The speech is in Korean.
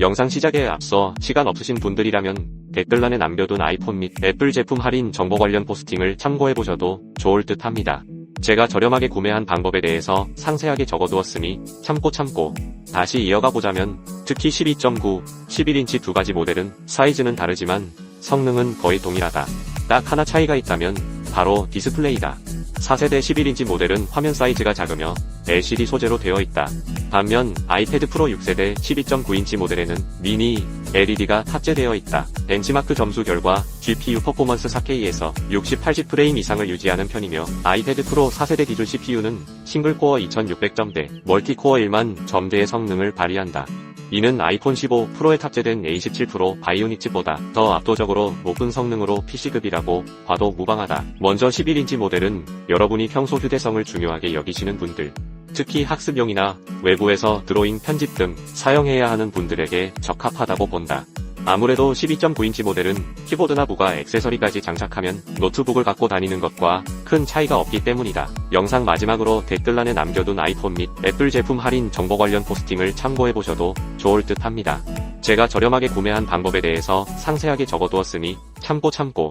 영상 시작에 앞서 시간 없으신 분들이라면 댓글란에 남겨둔 아이폰 및 애플 제품 할인 정보 관련 포스팅을 참고해보셔도 좋을 듯 합니다. 제가 저렴하게 구매한 방법에 대해서 상세하게 적어두었으니 참고 참고 다시 이어가 보자면 특히 12.9, 11인치 두 가지 모델은 사이즈는 다르지만 성능은 거의 동일하다. 딱 하나 차이가 있다면 바로 디스플레이다. 4세대 11인치 모델은 화면 사이즈가 작으며 LCD 소재로 되어 있다. 반면 아이패드 프로 6세대 12.9인치 모델에는 미니 LED가 탑재되어 있다. 벤치마크 점수 결과 GPU 퍼포먼스 4K에서 60, 80프레임 이상을 유지하는 편이며 아이패드 프로 4세대 기준 CPU는 싱글코어 2600점대, 멀티코어 1만 점대의 성능을 발휘한다. 이는 아이폰 15 프로에 탑재된 A17 프로 바이오닉 칩보다 더 압도적으로 높은 성능으로 PC급이라고 봐도 무방하다. 먼저 11인치 모델은 여러분이 평소 휴대성을 중요하게 여기시는 분들, 특히 학습용이나 외부에서 드로잉 편집 등 사용해야 하는 분들에게 적합하다고 본다. 아무래도 12.9인치 모델은 키보드나 부가 액세서리까지 장착하면 노트북을 갖고 다니는 것과 큰 차이가 없기 때문이다. 영상 마지막으로 댓글란에 남겨둔 아이폰 및 애플 제품 할인 정보 관련 포스팅을 참고해보셔도 좋을 듯 합니다. 제가 저렴하게 구매한 방법에 대해서 상세하게 적어두었으니 참고 참고